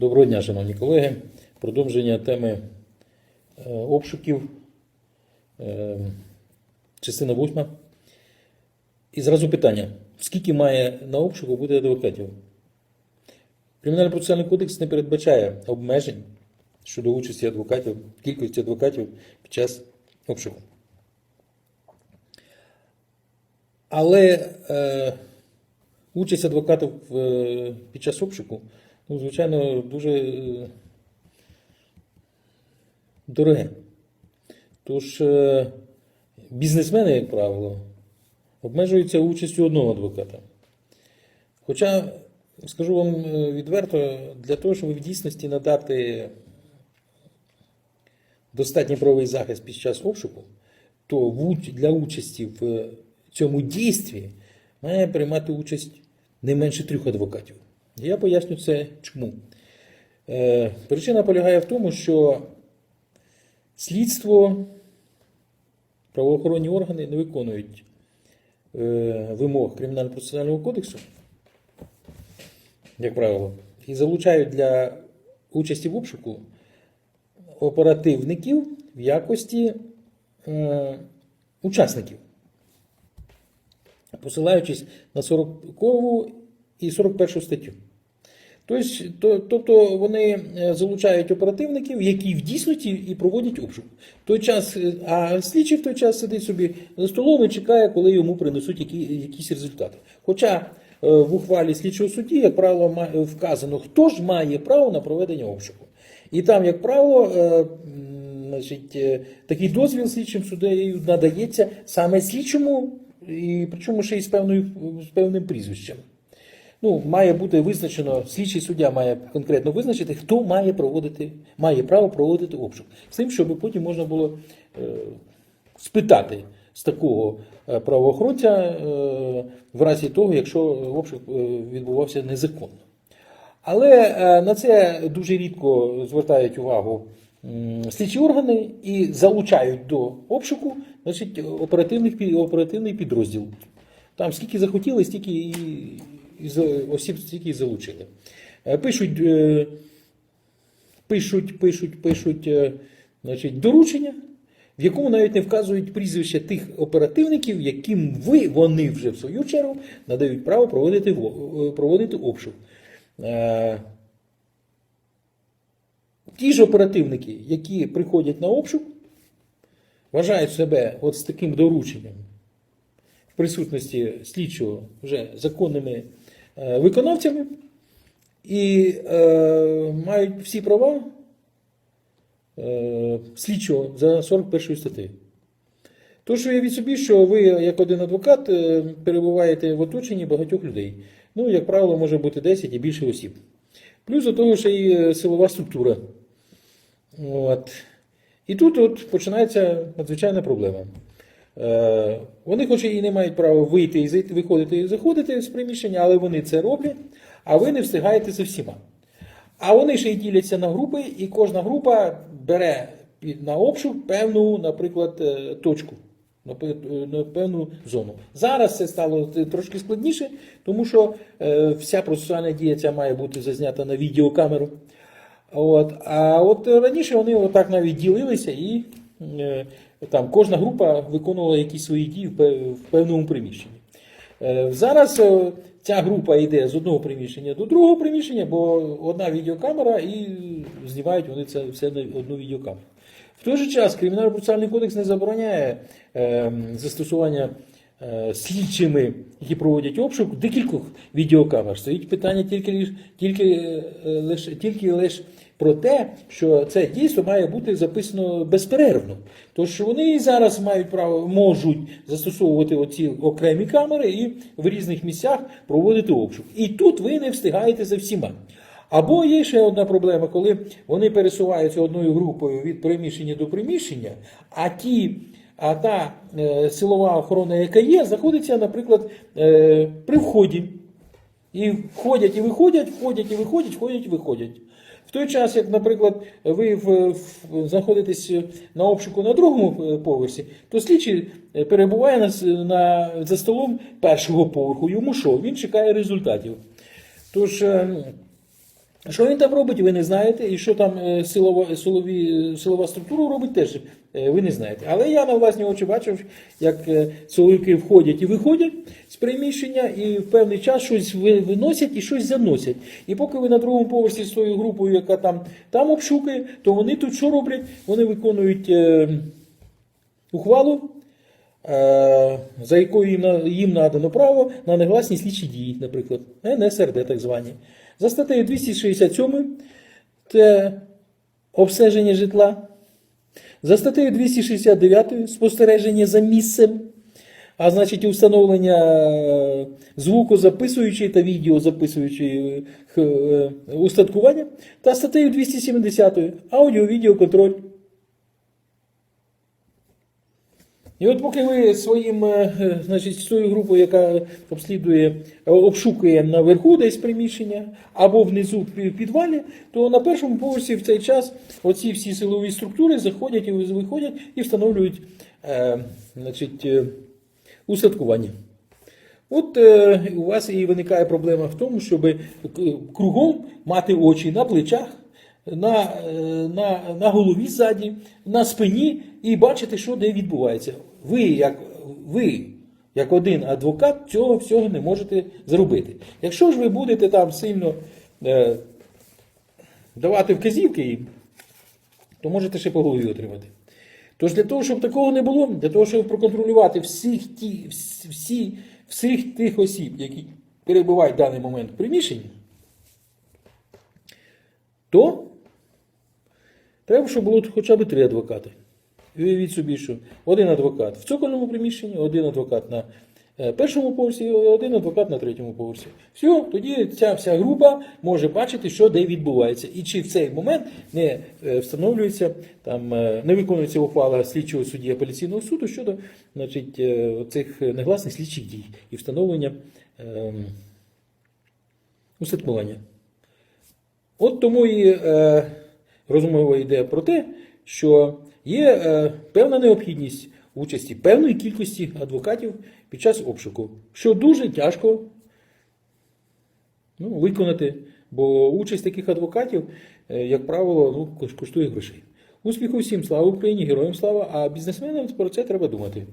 Доброго дня, шановні колеги. Продовження теми е, обшуків, е, частина восьма. І зразу питання: скільки має на обшуку бути адвокатів? Кримінальний процесуальний кодекс не передбачає обмежень щодо участі адвокатів, кількості адвокатів під час обшуку. Але е, участь адвокатів е, під час обшуку, ну, звичайно, дуже е, дороге. Тож е, бізнесмени, як правило, обмежуються участю одного адвоката. Хоча, скажу вам е, відверто, для того, щоб в дійсності надати достатній правовий захист під час обшуку, то для участі в цьому дійстві має приймати участь не менше трьох адвокатів. Я поясню це чому. Е, Причина полягає в тому, що слідство, правоохоронні органи не виконують е, вимог Кримінально-процесуального кодексу, як правило, і залучають для участі в обшуку оперативників в якості е, учасників, посилаючись на 40 і 41 статтю. Тобто, вони е, залучають оперативників, які в дійсності і проводять обшук. Той час, е, а слідчий в той час сидить собі за столом і чекає, коли йому принесуть які, якісь результати. Хоча е, в ухвалі слідчого судді, як правило, вказано, хто ж має право на проведення обшуку. І там, як правило, значить, такий дозвіл слідчим суддею надається саме слідчому, і причому ще й з, певною, з певним прізвищем. Ну, має бути визначено, слідчий суддя має конкретно визначити, хто має проводити, має право проводити обшук. З тим, щоб потім можна було е, спитати з такого е, правоохоронця е, в разі того, якщо обшук е, відбувався незаконно. Але е, на це дуже рідко звертають увагу слідчі органи і залучають до обшуку значить, оперативний підрозділ. Там скільки захотіли, стільки і, осіб стільки залучили. Е, Пишуть, е, пишуть, пишуть, пишуть е, значить, доручення, в якому навіть не вказують прізвища тих оперативників, яким ви, вони вже в свою чергу надають право проводити, проводити обшук. Ті ж оперативники, які приходять на обшук, вважають себе от з таким дорученням в присутності слідчого вже законними виконавцями і е, мають всі права е, слідчого за 41 статтею. Тож уявіть собі, що ви, як один адвокат, е, перебуваєте в оточенні багатьох людей. Ну, як правило, може бути 10 і більше осіб. Плюс до того ще й е, силова структура. От. І тут от починається надзвичайна проблема. Е, вони, хоч і не мають права вийти і виходити і заходити з приміщення, але вони це роблять, а ви не встигаєте за всіма. А вони ще й діляться на групи, і кожна група бере на обшук певну, наприклад, е, точку, е, певну зону. Зараз це стало трошки складніше, тому що вся процесуальна дія має бути зазнята на відеокамеру. От. А от раніше вони отак навіть ділилися і там кожна група виконувала якісь свої дії в певному приміщенні. Е, Зараз е, ця група йде з одного приміщення до другого приміщення, бо одна відеокамера і знімають вони це все на одну відеокамеру. В той же час Кримінально-процесуальний кодекс не забороняє е, застосування слідчими, які проводять обшук, декількох відеокамер. Стоїть питання тільки, лиш- тільки, лише, тільки лише про те, що це дійсно має бути записано безперервно. Тож вони і зараз мають право, можуть застосовувати оці окремі камери і в різних місцях проводити обшук. І тут ви не встигаєте за всіма. Або є ще одна проблема, коли вони пересуваються одною групою від приміщення до приміщення, а ті, а та е, силова охорона, яка є, знаходиться, наприклад, е, при вході. І входять і виходять, входять і виходять, входять і виходять. В той час, як, наприклад, ви в, в- знаходитесь на обшуку на другому е, поверсі, то слідчий е, перебуває на, на, за столом першого поверху. Йому що? Він чекає результатів. Тож, е, Що він там робить, ви не знаєте, і що там е, силова, силові, силова структура робить, теж е, ви не знаєте. Але я на власні очі бачив, як е, силовики входять і виходять з приміщення, і в певний час щось виносять і щось заносять. І поки ви на другому поверсі з тою групою, яка там, там обшукає, то вони тут що роблять? Вони виконують е, ухвалу. е, За якою їм надано право на негласні слідчі дії, наприклад, НСРД так звані. За статтею 267 це обстеження житла. За статтею 269 спостереження за місцем, а значить, установлення е, звукозаписуючої та відеозаписуючої е, е, устаткування. Та статтею 270 аудіо-відеоконтроль. І от поки ви своїм, е, е, значить, з групою, яка обслідує, е, обшукує наверху десь приміщення або внизу в підвалі, то на першому поверсі в цей час оці всі силові структури заходять і виходять і встановлюють е, значить, устаткування. От е, у вас і виникає проблема в тому, щоб кругом мати очі на плечах, на, на, на голові ззаді, на спині і бачити, що де відбувається. Ви, як, ви, як один адвокат, цього всього не можете зробити. Якщо ж ви будете там сильно е, давати вказівки їм, то можете ще по голові отримати. Тож для того, щоб такого не було, для того, щоб проконтролювати всіх, ті, всі, всіх тих осіб, які перебувають в даний момент в приміщенні, то треба, щоб було хоча б три адвокати. Уявіть собі, що один адвокат в цокольному приміщенні, один адвокат на е, першому поверсі, один адвокат на третьому поверсі. Все, тоді ця вся група може бачити, що де відбувається. І чи в цей момент не е, встановлюється, там, е, не виконується ухвала слідчого судді апеляційного суду щодо значить, цих негласних слідчих дій і встановлення ем, устаткування. От тому і е, розмова йде про те, що є е, певна необхідність участі певної кількості адвокатів під час обшуку, що дуже тяжко ну, виконати, бо участь таких адвокатів, е, як правило, ну, коштує грошей. Успіху всім, слава Україні, героям слава, а бізнесменам про це треба думати.